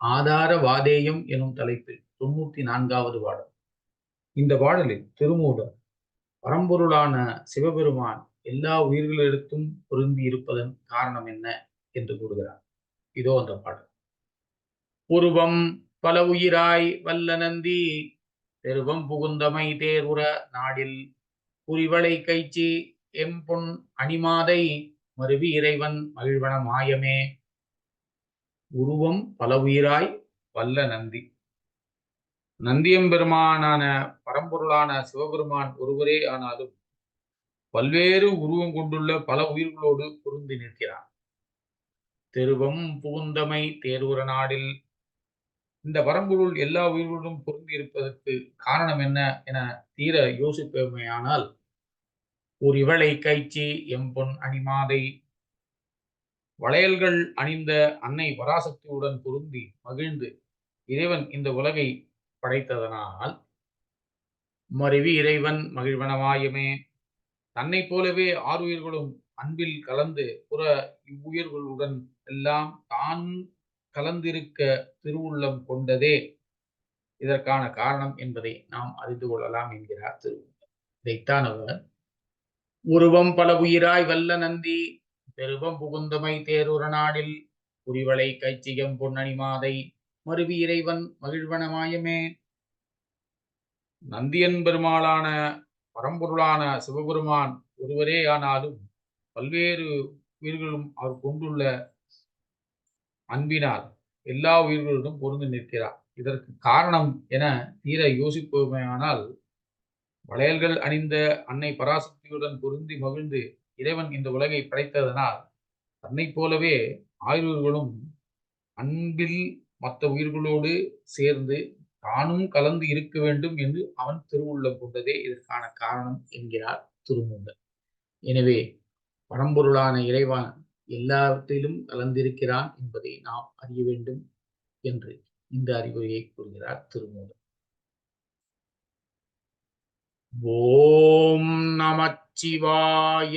ஆதார வாதேயம் எனும் தலைப்பில் தொண்ணூத்தி நான்காவது பாடல். இந்த பாடலில் திருமூலர் பரம்பொருளான சிவபெருமான் எல்லா உயிர்களிடத்தும் பொருந்தி இருப்பதன் காரணம் என்ன என்று கூறுகிறார். இதோ அந்த பாடல். உருவம் பல உயிராய் வல்ல நந்தி பெருவம் புகுந்தமை தேருற நாடில் குறிவளை கைச்சி எம்பொன் அணிமாதை மருவி இறைவன் மகிழ்வன மாயமே. உருவம் பல உயிராய் வல்ல நந்தி. நந்தியம்பெருமானான பரம்பொருளான சிவபெருமான் ஒருவரே ஆனாலும் பல்வேறு உருவம் கொண்டுள்ள பல உயிர்களோடு பொருந்தி நிற்கிறான். தெருவம் புகுந்தமை தேர்வுற நாடில் இந்த பரம்பொருள் எல்லா உயிர்களுடன் பொருந்தி இருப்பதற்கு காரணம் என்ன என தீர யோசிப்பமையானால் ஒரு இவளை கைச்சி எம்பொன் அணிமாதை வளையல்கள் அணிந்த அன்னை பராசக்தியுடன் பொருந்தி மகிழ்ந்து இறைவன் இந்த உலகை படைத்ததனால் மருவி இறைவன் மகிழ்வனமாயுமே தன்னை போலவே ஆறுயிர்களும் அன்பில் கலந்து புற இவ்வுயிர்களுடன் எல்லாம் தான் கலந்திருக்க திருவுள்ளம் கொண்டதே. இதற்கான காரணம் என்பதை நாம் அறிந்து கொள்ளலாம் என்கிறார் திருவுள்ளம். இதைத்தான் அவர் உருவம் பல உயிராய் வல்ல நந்தி பெருவம் புகுந்தமை தேருர நாடில் புரிவளை கைச்சியம் பொன்னணி மாதை மருவி இறைவன் மகிழ்வனமாயமே நந்தியன் பெருமாளான பரம்பொருளான சிவபெருமான் ஒருவரே ஆனாலும் பல்வேறு உயிர்களும் அவர் கொண்டுள்ள அன்பினால் எல்லா உயிர்களுடன் பொருந்து நிற்கிறார். இதற்கு காரணம் என தீர யோசிப்போமையானால் வளையல்கள் அணிந்த அன்னை பராசக்தியுடன் பொருந்தி மகிழ்ந்து இறைவன் இந்த உலகை படைத்ததனால் தன்னை போலவே ஆயுர்களும் அன்பில் மற்ற உயிர்களோடு சேர்ந்து தானும் கலந்து இருக்க வேண்டும் என்று அவன் திருவுள்ளம் கொண்டதே இதற்கான காரணம் என்கிறார் திருமூலர் எனவே பரம்பொருளான இறைவன் எல்லாவற்றிலும் கலந்திருக்கிறான் என்பதை நாம் அறிய வேண்டும் என்று இந்த அறிவுரையை கூறுகிறார் திருமூலர் ஓம் நமச்சிவாய